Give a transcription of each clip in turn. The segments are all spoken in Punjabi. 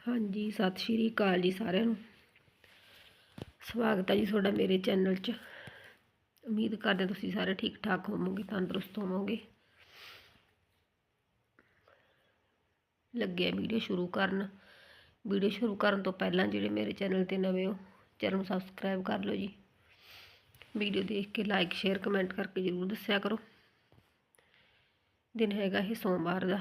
ਹਾਂਜੀ, ਸਤਿ ਸ਼੍ਰੀ ਅਕਾਲ ਜੀ ਸਾਰਿਆਂ ਨੂੰ। ਸਵਾਗਤ ਹੈ ਜੀ ਤੁਹਾਡਾ ਮੇਰੇ ਚੈਨਲ 'ਚ। ਉਮੀਦ ਕਰਦੇ ਤੁਸੀਂ ਸਾਰੇ ਠੀਕ ਠਾਕ ਹੋਵੋਗੇ, ਤੰਦਰੁਸਤ ਹੋਵੋਗੇ। ਲੱਗਿਆ ਵੀਡੀਓ ਸ਼ੁਰੂ ਕਰਨ। ਵੀਡੀਓ ਸ਼ੁਰੂ ਕਰਨ ਤੋਂ ਪਹਿਲਾਂ ਜਿਹੜੇ ਮੇਰੇ ਚੈਨਲ ਤੇ ਨਵੇਂ ਹੋ, ਚੈਨਲ ਨੂੰ ਸਬਸਕ੍ਰਾਈਬ ਕਰ ਲਓ ਜੀ। ਵੀਡੀਓ ਦੇਖ ਕੇ ਲਾਈਕ, ਸ਼ੇਅਰ, ਕਮੈਂਟ ਕਰਕੇ ਜ਼ਰੂਰ ਦੱਸਿਆ ਕਰੋ। ਦਿਨ ਹੈਗਾ ਇਹ ਸੋਮਵਾਰ ਦਾ।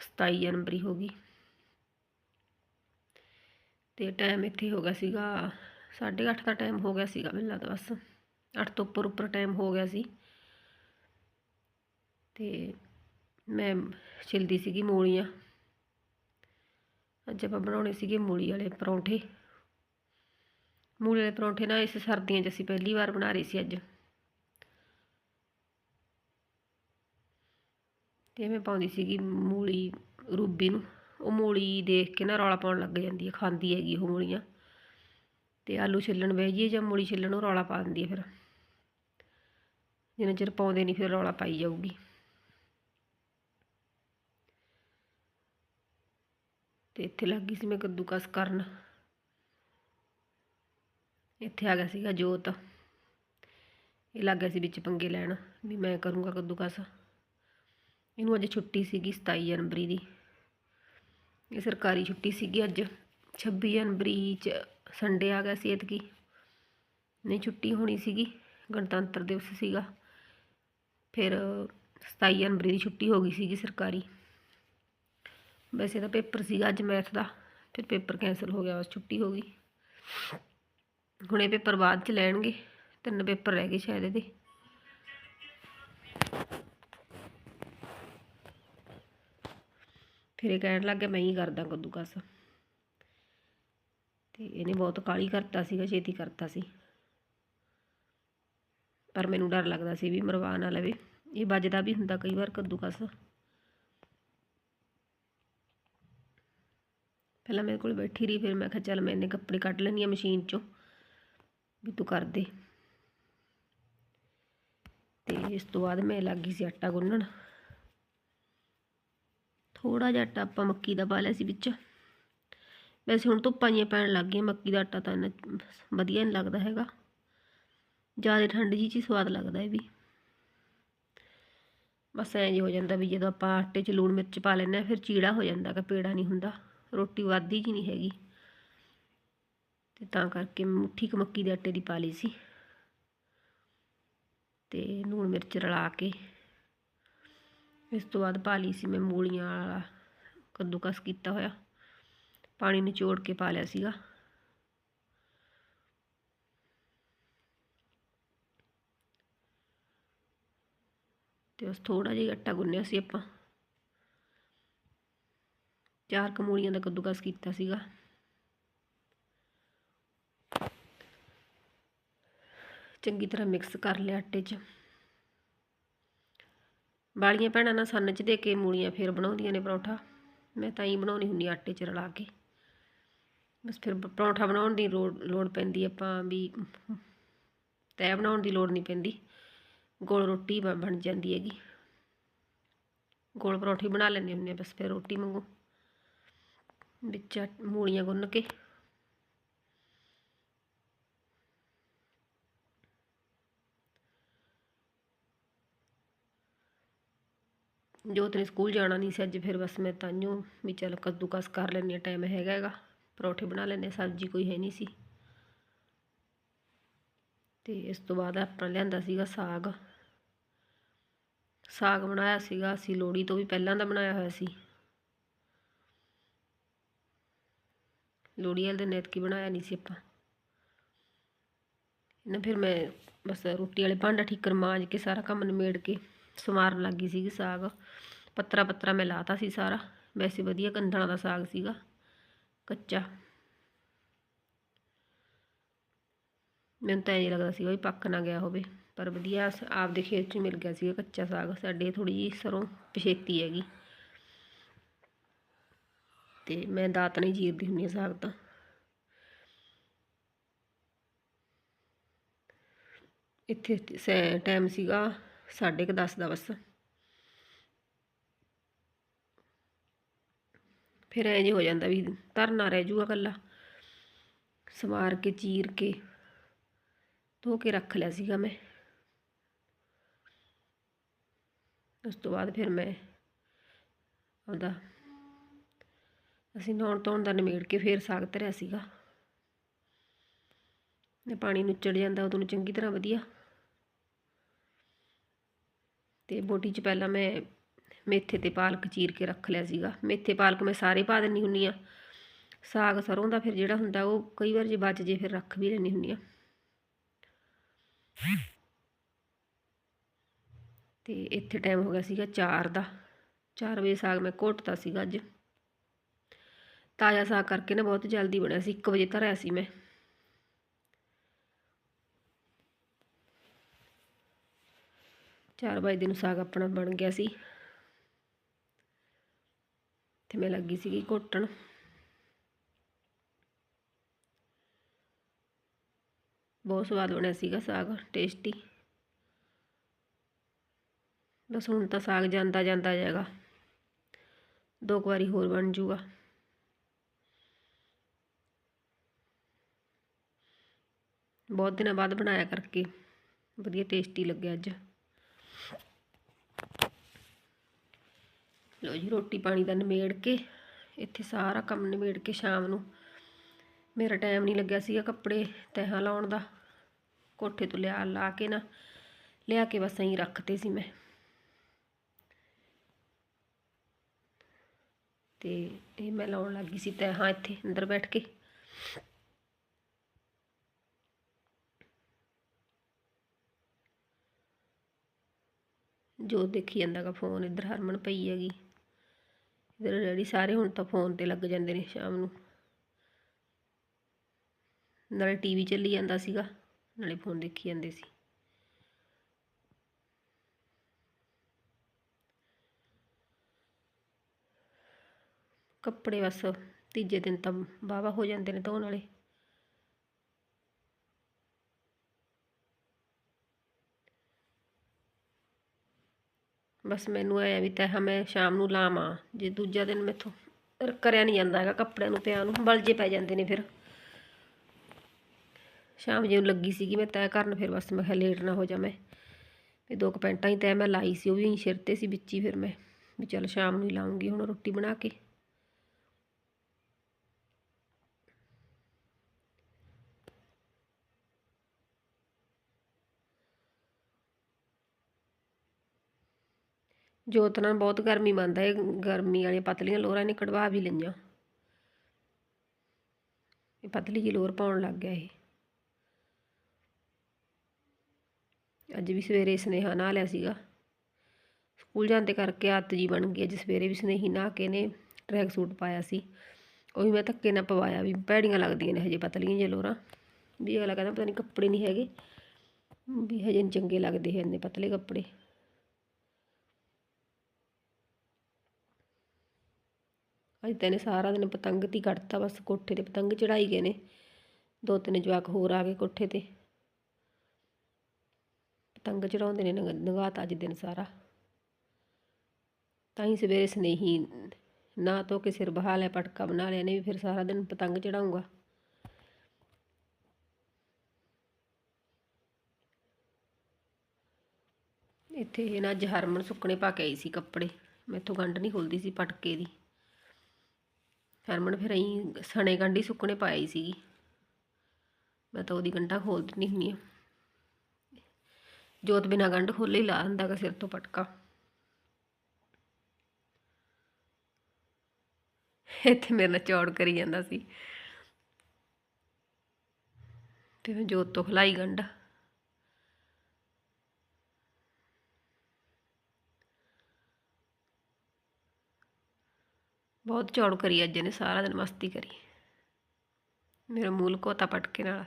27 ਜਨਵਰੀ ਹੋ ਗਈ। ਤੇ ਟਾਈਮ ਇੱਥੇ ਹੋ ਗਿਆ ਸੀਗਾ 8:30 ਦਾ ਟਾਈਮ ਹੋ ਗਿਆ ਸੀਗਾ ਮੈਨੂੰ ਲੱਗਦਾ ਬਸ। 8 ਤੋਂ ਉੱਪਰ ਉੱਪਰ ਟਾਈਮ ਹੋ ਗਿਆ ਸੀ। ਤੇ ਮੈਂ ਛਿਲਦੀ ਸੀਗੀ ਮੂਲੀਆਂ। ਅੱਜ ਆਪਾਂ ਬਣਾਉਣੇ ਸੀਗੇ ਮੂਲੀ ਵਾਲੇ ਪਰੌਂਠੇ। ਮੂਲੀ ਵਾਲੇ ਪਰੌਂਠੇ ਨਾ ਇਸ ਸਰਦੀਆਂ 'ਚ ਅਸੀਂ ਪਹਿਲੀ ਵਾਰ ਬਣਾ ਰਹੇ ਸੀ ਅੱਜ। ਤੇ ਮੈਂ ਪਾਉਂਦੀ ਸੀਗੀ ਮੂਲੀ, ਰੂਬੀ ਨੂੰ। ਉਹ ਮੂਲੀ ਦੇਖ ਕੇ ਨਾ ਰੌਲਾ ਪਾਉਣ ਲੱਗ ਜਾਂਦੀ ਹੈ ਖਾਂਦੀ ਹੈਗੀ ਉਹ ਮੂਲੀਆਂ। ਤੇ ਆਲੂ ਛਿੱਲਣ ਬਹਿ ਜਾਈਏ ਜਾਂ ਮੂਲੀ ਛਿੱਲਣ, ਉਹ ਰੌਲਾ ਪਾ ਦਿੰਦੀ ਹੈ ਫਿਰ। ਜਿੰਨਾ ਚਿਰ ਪਾਉਂਦੇ ਨਹੀਂ ਫਿਰ ਰੌਲਾ ਪਾਈ ਜਾਊਗੀ। ਤੇ ਇੱਥੇ ਲੱਗ ਗਈ ਸੀ ਮੈਂ ਕੱਦੂਕਸ ਕਰਨ। ਇੱਥੇ ਆ ਗਿਆ ਸੀਗਾ ਜੋਤ। ਇਹ ਲੱਗ ਗਿਆ ਸੀ ਵਿੱਚ ਪੰਗੇ ਲੈਣ, ਵੀ ਮੈਂ ਕਰੂੰਗਾ ਕੱਦੂਕਸ। ਇਹਨੂੰ ਅੱਜ ਛੁੱਟੀ ਸੀਗੀ 27 ਜਨਵਰੀ ਦੀ। ਇਹ ਸਰਕਾਰੀ ਛੁੱਟੀ ਸੀਗੀ ਅੱਜ। 26 ਜਨਵਰੀ ਚ ਸੰਡੇ ਆ ਗਿਆ ਸੀ ਐਤਕੀ। ਨਹੀਂ, ਛੁੱਟੀ ਹੋਣੀ ਸੀਗੀ। ਗਣਤੰਤਰ ਦਿਵਸ ਸੀਗਾ। ਫਿਰ 27 ਜਨਵਰੀ ਦੀ ਛੁੱਟੀ ਹੋ ਗਈ ਸੀਗੀ ਸਰਕਾਰੀ। ਵੈਸੇ ਤਾਂ ਪੇਪਰ ਸੀਗਾ ਅੱਜ ਮੈਥ ਦਾ। ਫਿਰ ਪੇਪਰ ਕੈਂਸਲ ਹੋ ਗਿਆ, ਬਸ ਛੁੱਟੀ ਹੋ ਗਈ। ਹੁਣ ਇਹ ਪੇਪਰ ਬਾਅਦ ਚ ਲੈਣਗੇ। ਤਿੰਨ ਪੇਪਰ ਰਹਿ ਗਏ ਸ਼ਾਇਦ ਇਹਦੇ। ਫਿਰ ਇਹ ਕਹਿਣ ਲੱਗ ਗਿਆ, ਮੈਂ ਹੀ ਕਰਦਾ ਕੱਦੂਕਸ ਤੇ ਇਹਨੇ ਬਹੁਤ ਕਾਲੀ ਕਰਤਾ ਸੀਗਾ, ਛੇਤੀ ਕਰਤਾ ਸੀ। ਪਰ ਮੈਨੂੰ ਡਰ ਲੱਗਦਾ ਸੀ ਵੀ ਮਰਵਾ ਨਾ ਲਵੇ। ਇਹ ਵੱਜਦਾ ਵੀ ਹੁੰਦਾ ਕਈ ਵਾਰ ਕੱਦੂਕਸ ਪਹਿਲਾਂ ਮੇਰੇ ਕੋਲ ਬੈਠੀ ਰਹੀ, ਫਿਰ ਮੈਂ ਕਿਹਾ, ਚੱਲ ਮੈਂ ਇਹਨੇ ਕੱਪੜੇ ਕੱਢ ਲੈਣੀ ਆ ਮਸ਼ੀਨ ਚੋਂ, ਵੀ ਤੂੰ ਕਰ ਦੇ। ਤੇ ਇਸ ਤੋਂ ਬਾਅਦ ਮੈਂ ਲੱਗ ਗਈ ਸੀ ਆਟਾ ਗੁੰਨਣ। ਥੋੜਾ ਜਿਹਾ ਆਟਾ ਆਪਾਂ ਮੱਕੀ ਦਾ ਪਾ ਲਿਆ ਸੀ ਵਿੱਚ। ਵੈਸੇ ਹੁਣ ਧੁੱਪਾਂ ਜੀਆਂ ਪੈਣ ਲੱਗ ਗਈਆਂ, ਮੱਕੀ ਦਾ ਆਟਾ ਤਾਂ ਇੰਨਾ ਵਧੀਆ ਨਹੀਂ ਲੱਗਦਾ ਹੈਗਾ। ਜ਼ਿਆਦਾ ਠੰਡ ਜੀ ਚ ਹੀ ਸਵਾਦ ਲੱਗਦਾ ਇਹ ਵੀ। ਬਸ ਐਂ ਜੀ ਹੋ ਜਾਂਦਾ ਵੀ ਜਦੋਂ ਆਪਾਂ ਆਟੇ 'ਚ ਲੂਣ ਮਿਰਚ ਪਾ ਲੈਂਦੇ ਆ ਫਿਰ ਚੀੜਾ ਹੋ ਜਾਂਦਾ ਕਿ ਪੇੜਾ ਨਹੀਂ ਹੁੰਦਾ। ਰੋਟੀ ਵੱਧਦੀ ਜੀ ਨਹੀਂ ਹੈਗੀ। ਤੇ ਤਾਂ ਕਰਕੇ ਮੁੱਠੀ ਕੁ ਮੱਕੀ ਦੇ ਆਟੇ ਦੀ ਪਾ ਲਈ ਸੀ। ਤੇ ਲੂਣ ਮਿਰਚ ਰਲਾ ਕੇ ਇਸ ਤੋਂ ਬਾਅਦ ਪਾ ਲਈ ਸੀ ਮੈਂ ਮੂਲੀਆਂ ਵਾਲਾ ਕੱਦੂਕਸ ਕੀਤਾ ਹੋਇਆ। ਪਾਣੀ ਨਿਚੋੜ ਕੇ ਪਾ ਲਿਆ ਸੀਗਾ। ਤੇ ਉਸ ਥੋੜਾ ਜਿਹਾ ਆਟਾ ਗੁੰਨਿਆ ਸੀ ਆਪਾਂ। ਚਾਰ ਕਮੂਲੀਆਂ ਦਾ ਕੱਦੂਕਸ ਕੀਤਾ ਸੀਗਾ। ਚੰਗੀ ਤਰ੍ਹਾਂ ਮਿਕਸ ਕਰ ਲਿਆ ਆਟੇ 'ਚ। ਬਾਲੀਆਂ ਭੈਣਾਂ ਨਾਲ ਸੰਨ 'ਚ ਦੇ ਕੇ ਮੂਲੀਆਂ ਫੇਰ ਬਣਾਉਂਦੀਆਂ ਨੇ ਪਰੌਂਠਾ। ਮੈਂ ਤਾਂ ਹੀ ਬਣਾਉਣੀ ਹੁੰਦੀ ਆਟੇ 'ਚ ਰਲਾ ਕੇ। ਬਸ ਫਿਰ ਪਰੌਂਠਾ ਬਣਾਉਣ ਦੀ ਲੋੜ ਲੋੜ ਪੈਂਦੀ ਆਪਾਂ ਵੀ ਤੈ ਬਣਾਉਣ ਦੀ ਲੋੜ ਨਹੀਂ ਪੈਂਦੀ। ਗੋਲ ਰੋਟੀ ਬਣ ਜਾਂਦੀ ਹੈਗੀ। ਗੋਲ ਪਰੌਂਠੀ ਬਣਾ ਲੈਂਦੇ ਹੁੰਦੇ ਬਸ ਫਿਰ ਰੋਟੀ ਵਾਂਗੂ। ਵਿੱਚ ਮੂਲੀਆਂ ਗੁੰਨ ਕੇ। ਜੋਤ ਨੇ ਸਕੂਲ ਜਾਣਾ ਨਹੀਂ ਸੀ ਅੱਜ, ਫਿਰ ਬਸ ਮੈਂ ਤਾਂਿਓ ਵੀ ਚੱਲ ਕੱਦੂਕਸ ਕਰ ਲੈਂਦੀ ਹਾਂ ਟਾਈਮ ਹੈਗਾ ਹੈਗਾ, ਪਰੌਠੇ ਬਣਾ ਲੈਂਦੇ ਸਬਜ਼ੀ ਕੋਈ ਹੈ ਨਹੀਂ ਸੀ। ਤੇ ਇਸ ਤੋਂ ਬਾਅਦ ਆਪਣਾ ਲਿਆਂਦਾ ਸੀਗਾ ਸਾਗ। ਸਾਗ ਬਣਾਇਆ ਸੀਗਾ, ਅਸੀਂ ਲੋੜੀ ਤੋਂ ਵੀ ਪਹਿਲਾਂ ਦਾ ਬਣਾਇਆ ਹੋਇਆ ਸੀ। ਲੋੜੀ ਵਾਲੇ ਦਿਨ ਐਤਕੀ ਬਣਾਇਆ ਨਹੀਂ ਸੀ ਆਪਾਂ। ਇਹਨਾਂ ਫਿਰ ਮੈਂ ਬਸ ਰੋਟੀ ਵਾਲੇ ਭਾਂਡਾ ਠੀਕਰ ਮਾਂਜ ਕੇ ਸਾਰਾ ਕੰਮ ਨਿਮੇੜ ਕੇ ਸਮਾਰਨ ਲੱਗੀ ਸੀਗੀ ਸਾਗ। ਪੱਤਰਾ ਪੱਤਰਾ ਮੈਂ ਲਾਤਾ ਸੀ ਸਾਰਾ। ਵੈਸੇ ਵਧੀਆ ਕੰਦਣਾ ਦਾ ਸਾਗ ਸੀਗਾ। ਕੱਚਾ। ਮੈਨੂੰ ਤਾਂ ਇਹ ਲੱਗਦਾ ਸੀਗਾ ਵੀ ਪੱਕ ਨਾ ਗਿਆ ਹੋਵੇ। ਪਰ ਵਧੀਆ ਆਪਦੇ ਖੇਤ 'ਚ ਮਿਲ ਗਿਆ ਸੀਗਾ ਕੱਚਾ ਸਾਗ। ਸਾਡੇ ਥੋੜੀ ਜਿਹੀ ਸਰੋਂ ਪਛੇਤੀ ਹੈਗੀ। ਤੇ ਮੈਂ ਦਾਤ ਨਹੀਂ ਜੀਰਦੀ ਹੁੰਦੀ ਹਾਂ ਸਾਗ ਤਾਂ। ਇੱਥੇ ਟਾਈਮ ਸੀਗਾ ਸਾਢੇ ਕੁ ਦਸ ਦਾ ਬਸ। ਫਿਰ ਐਂ ਜੇ ਹੋ ਜਾਂਦਾ ਵੀ ਧਰਨਾ ਰਹਿ ਜੂਗਾ ਕੱਲਾ ਸਮਾਰ ਕੇ, ਚੀਰ ਕੇ, ਧੋ ਕੇ ਰੱਖ ਲਿਆ ਸੀਗਾ ਮੈਂ। ਉਸ ਤੋਂ ਬਾਅਦ ਫਿਰ ਮੈਂ ਉਹਦਾ ਅਸੀਂ ਨਹਾਉਣ ਧੋਣ ਦਾ ਨਿਮੇੜ ਕੇ ਫਿਰ ਸਾਗ ਧਰਿਆ ਸੀਗਾ। ਨੇ ਪਾਣੀ ਨੁੱਚੜ ਜਾਂਦਾ, ਉਦੋਂ ਚੰਗੀ ਤਰ੍ਹਾਂ ਵਧੀਆ। ਤੇ ਬੋਟੀ 'ਚ ਪਹਿਲਾਂ ਮੈਂ ਮੇਥੇ ਤੇ ਪਾਲਕ ਚੀਰ ਕੇ ਰੱਖ ਲਿਆ ਸੀਗਾ। ਮੇਥੇ ਪਾਲਕ ਮੈਂ ਸਾਰੇ ਪਾ ਦਿੰਨੀ ਹੁੰਨੀ ਆ ਸਾਗ ਸਰੋਂ ਦਾ ਫਿਰ ਜਿਹੜਾ ਹੁੰਦਾ ਉਹ ਕਈ ਵਾਰ ਜੇ ਬਚ ਜੇ ਫਿਰ ਰੱਖ ਵੀ ਲੈਣੀ ਹੁੰਨੀ ਆ ਤੇ ਇੱਥੇ ਟਾਈਮ ਹੋ ਗਿਆ ਸੀਗਾ 4 ਦਾ। 4 ਵਜੇ ਸਾਗ ਮੈਂ ਘੋਟਤਾ ਸੀਗਾ ਅੱਜ। ਤਾਜ਼ਾ ਸਾਗ ਕਰਕੇ ਨਾ ਬਹੁਤ ਜਲਦੀ ਬਣਿਆ ਸੀ। 1 ਵਜੇ ਧਰਿਆ ਸੀ ਮੈਂ। ਚਾਰ ਵਜੇ ਨੂੰ ਸਾਗ ਆਪਣਾ ਬਣ ਗਿਆ ਸੀ ਤੇ ਮੈਂ ਲੱਗੀ ਸੀਗੀ ਘੋਟਣ ਬਹੁਤ ਸਵਾਦ ਬਣਿਆ ਸੀਗਾ ਸਾਗ ਟੇਸਟੀ ਬਸ ਹੁਣ ਤਾਂ ਸਾਗ ਜਾਂਦਾ ਜਾਂਦਾ ਜਾਏਗਾ ਦੋ ਕੁ ਵਾਰੀ ਹੋਰ ਬਣ ਜੂਗਾ ਬਹੁਤ ਦਿਨਾਂ ਬਾਅਦ ਬਣਾਇਆ ਕਰਕੇ ਵਧੀਆ ਟੇਸਟੀ ਲੱਗਿਆ ਅੱਜ ਲੋ ਜੀ, ਰੋਟੀ ਪਾਣੀ ਦਾ ਨਿਮੇੜ ਕੇ ਇੱਥੇ ਸਾਰਾ ਕੰਮ ਨਿਮੇੜ ਕੇ ਸ਼ਾਮ ਨੂੰ। ਮੇਰਾ ਟਾਈਮ ਨਹੀਂ ਲੱਗਿਆ ਸੀਗਾ ਕੱਪੜੇ ਤਹਾਂ ਲਾਉਣ ਦਾ। ਕੋਠੇ ਤੋਂ ਲਿਆ, ਲਾ ਕੇ ਨਾ, ਲਿਆ ਕੇ ਬਸ ਐਂ ਰੱਖਤੇ ਸੀ ਮੈਂ। ਤੇ ਇਹ ਮੈਂ ਲਾਉਣ ਲੱਗੀ ਸੀ ਤਹਾਂ ਇੱਥੇ ਅੰਦਰ ਬੈਠ ਕੇ। ਜੋ ਦੇਖੀ ਜਾਂਦਾਗਾ ਫੋਨ ਇੱਧਰ ਹਰਮਨ ਪਈ ਹੈਗੀ। ਇੱਧਰ ਰੈਡੀ ਸਾਰੇ ਹੁਣ ਤਾਂ ਫੋਨ ਤੇ ਲੱਗ ਜਾਂਦੇ ਨੇ ਸ਼ਾਮ ਨੂੰ। ਨਾਲੇ ਟੀਵੀ ਚੱਲੀ ਜਾਂਦਾ ਸੀਗਾ, ਨਾਲੇ ਫੋਨ ਦੇਖੀ ਜਾਂਦੇ ਸੀ। ਕੱਪੜੇ ਬਸ ਤੀਜੇ ਦਿਨ ਤਾਂ ਵਾਹਵਾ ਹੋ ਜਾਂਦੇ ਨੇ ਧੋਣ ਵਾਲੇ। ਬਸ ਮੈਨੂੰ ਐ ਵੀ ਤਾਂ ਮੈਂ ਸ਼ਾਮ ਨੂੰ ਲਾਵਾਂ, ਜੇ ਦੂਜਾ ਦਿਨ ਮੈਥੋਂ ਕਰਿਆ ਨਹੀਂ ਜਾਂਦਾ ਹੈਗਾ ਕੱਪੜਿਆਂ ਨੂੰ ਪਿਆ ਨੂੰ, ਬਲਜੇ ਪੈ ਜਾਂਦੇ ਨੇ ਫਿਰ। ਸ਼ਾਮ ਜੇ ਲੱਗੀ ਸੀਗੀ ਮੈਂ ਤੈਅ ਕਰਨ ਫਿਰ ਬਸ ਮੈਂ ਕਿਹਾ ਲੇਟ ਨਾ ਹੋ ਜਾ ਮੈਂ। ਵੀ ਦੋ ਕੁ ਪੈਂਟਾਂ ਹੀ ਤੈਅ ਮੈਂ ਲਾਈ ਸੀ, ਉਹ ਵੀ ਸਿਰ ਤੇ ਸੀ ਵਿੱਚ ਹੀ ਫਿਰ ਮੈਂ, ਵੀ ਚੱਲ ਸ਼ਾਮ ਨੂੰ ਹੀ ਲਾਉਂਗੀ ਹੁਣ ਰੋਟੀ ਬਣਾ ਕੇ। ਜੋਤ ਨਾਲ ਬਹੁਤ ਗਰਮੀ ਮੰਨਦਾ ਹੈ ਗਰਮੀ ਵਾਲੀਆਂ ਪਤਲੀਆਂ ਲੋਰਾਂ ਨੇ ਕਢਵਾ ਵੀ ਲਈਆਂ। ਇਹ ਪਤਲੀ ਜਿਹੀ ਲੋਰ ਪਾਉਣ ਲੱਗ ਗਿਆ ਇਹ। ਅੱਜ ਵੀ ਸਵੇਰੇ ਸਨੇਹਾ ਨਹਾ ਲਿਆ ਸੀਗਾ। ਸਕੂਲ ਜਾਂਦੇ ਕਰਕੇ ਆਦਤ ਜੀ ਬਣ ਗਈ, ਅੱਜ ਸਵੇਰੇ ਵੀ ਸਨੇਹੀ ਨਹਾ ਕੇ ਨੇ ਟਰੈਕ ਸੂਟ ਪਾਇਆ ਸੀ। ਉਹ ਵੀ ਮੈਂ ਧੱਕੇ ਨਾਲ ਪਵਾਇਆ ਵੀ ਭੈੜੀਆਂ ਲੱਗਦੀਆਂ ਨੇ ਹਜੇ ਪਤਲੀਆਂ ਜਿਹੀਆਂ ਲੋਰਾਂ। ਵੀ ਅਗਲਾ ਕਹਿੰਦਾ ਪਤਾ ਨਹੀਂ ਕੱਪੜੇ ਨਹੀਂ ਹੈਗੇ। ਵੀ ਹਜੇ ਚੰਗੇ ਲੱਗਦੇ ਹੈ ਇੰਨੇ ਪਤਲੇ ਕੱਪੜੇ। ਅੱਜ ਤਾਂ ਇਹਨੇ ਸਾਰਾ ਦਿਨ ਪਤੰਗ ਤੀ ਕੱਢਤਾ, ਬਸ ਕੋਠੇ ਤੇ ਪਤੰਗ ਚੜਾਈ ਗਏ ਨੇ। ਦੋ ਤਿੰਨ ਜਵਾਕ ਹੋਰ ਆ ਗਏ ਕੋਠੇ ਤੇ। ਪਤੰਗ ਚੜਾਉਂਦੇ ਨੇ ਨਗਾਤ ਅੱਜ ਦਿਨ ਸਾਰਾ। ਤਾਂ ਹੀ ਸਵੇਰੇ ਸਨੇਹੀ, ਨਾ ਧੋ ਕੇ ਸਿਰ ਬਹਾ ਲਿਆ, ਪਟਕਾ ਬਣਾ ਲਿਆ ਨੇ ਵੀ ਫਿਰ ਸਾਰਾ ਦਿਨ ਪਤੰਗ ਚੜਾਉਂਗਾ ਇੱਥੇ ਇਹ ਨਾ ਅੱਜ ਹਰਮਨ ਸੁੱਕਣੇ ਪਾ ਕੇ ਆਈ ਸੀ ਕੱਪੜੇ। ਮੈਥੋਂ ਗੰਢ ਨਹੀਂ ਖੁੱਲਦੀ ਸੀ ਪਟਕੇ ਦੀ। ਹਰਮਨ ਫਿਰ ਅਸੀਂ ਸਣੇ ਗੰਢੀ ਸੁੱਕਣੇ ਪਾਈ ਸੀਗੀ ਮੈਂ ਤਾਂ ਉਹਦੀ ਗੰਢਾਂ ਖੋਲ ਦਿੰਦੀ ਹੁੰਦੀ ਆ ਜੋਤ ਬਿਨਾ ਗੰਢ ਖੋਲੇ ਹੀ ਲਾ ਦਿੰਦਾ ਗਾ ਸਿਰ ਤੋਂ ਪਟਕਾ। ਇੱਥੇ ਮੇਰੇ ਨਾਲ ਚੌੜ ਕਰੀ ਜਾਂਦਾ ਸੀ। ਤੇ ਮੈਂ ਜੋਤ ਤੋਂ ਖਲਾਈ ਗੰਢ। ਬਹੁਤ ਚੌੜ ਕਰੀ ਅੱਜ ਨੇ ਸਾਰਾ ਦਿਨ ਮਸਤੀ ਕਰੀ। ਮੇਰਾ ਮੂਲ ਕੋਤਾ ਪਟਕੇ ਨਾਲ।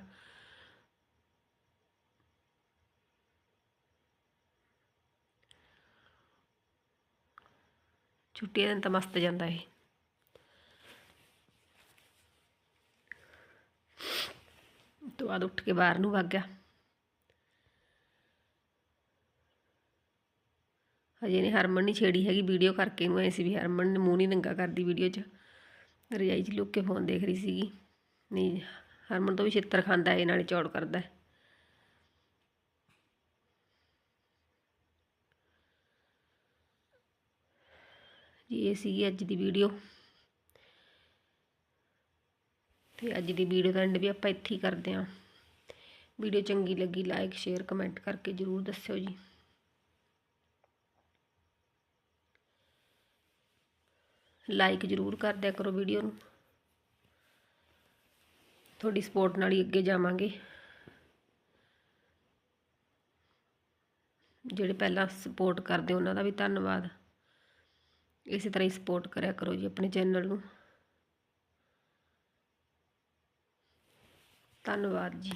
ਛੁੱਟੀਆਂ ਦਿਨ ਤਾਂ ਮਸਤ ਜਾਂਦਾ ਇਹ। ਤੋਂ ਬਾਅਦ ਉੱਠ ਕੇ ਬਾਹਰ ਨੂੰ ਵਗ ਗਿਆ। ਹਜੇ ਨੇ ਹਰਮਨ ਨਹੀਂ ਛੇੜੀ ਹੈਗੀ ਵੀਡੀਓ ਕਰਕੇ ਨੂੰ, ਐ ਸੀ ਵੀ ਹਰਮਨ ਨੇ ਮੂੰਹ ਨਹੀਂ ਨੰਗਾ ਕਰਦੀ ਵੀਡੀਓ 'ਚ। ਰਜਾਈ 'ਚ ਲੁੱਕ ਕੇ ਫੋਨ ਦੇਖ ਰਹੀ ਸੀਗੀ। ਨਹੀਂ, ਹਰਮਨ ਤੋਂ ਵੀ ਛਿੱਤਰ ਖਾਂਦਾ ਇਹ ਨਾਲੇ ਚੌੜ ਕਰਦਾ ਜੀ, ਇਹ ਸੀਗੀ ਅੱਜ ਦੀ ਵੀਡੀਓ। ਤੇ ਅੱਜ ਦੀ ਵੀਡੀਓ ਦਾ ਐਂਡ ਵੀ ਆਪਾਂ ਇੱਥੇ ਹੀ ਕਰਦੇ ਹਾਂ ਵੀਡੀਓ ਚੰਗੀ ਲੱਗੀ ਲਾਈਕ ਸ਼ੇਅਰ ਕਮੈਂਟ ਕਰਕੇ ਜਰੂਰ ਦੱਸਿਓ ਜੀ। ਲਾਈਕ ਜਰੂਰ ਕਰ ਦਿਆ ਕਰੋ ਵੀਡੀਓ ਨੂੰ। ਤੁਹਾਡੀ ਸਪੋਰਟ ਨਾਲ ਹੀ ਅੱਗੇ ਜਾਵਾਂਗੇ। ਜਿਹੜੇ ਪਹਿਲਾਂ ਸਪੋਰਟ ਕਰਦੇ, ਉਹਨਾਂ ਦਾ ਵੀ ਧੰਨਵਾਦ। ਇਸੇ ਤਰ੍ਹਾਂ ਹੀ ਸਪੋਰਟ ਕਰਿਆ ਕਰੋ ਜੀ ਆਪਣੇ ਚੈਨਲ ਨੂੰ। ਧੰਨਵਾਦ ਜੀ।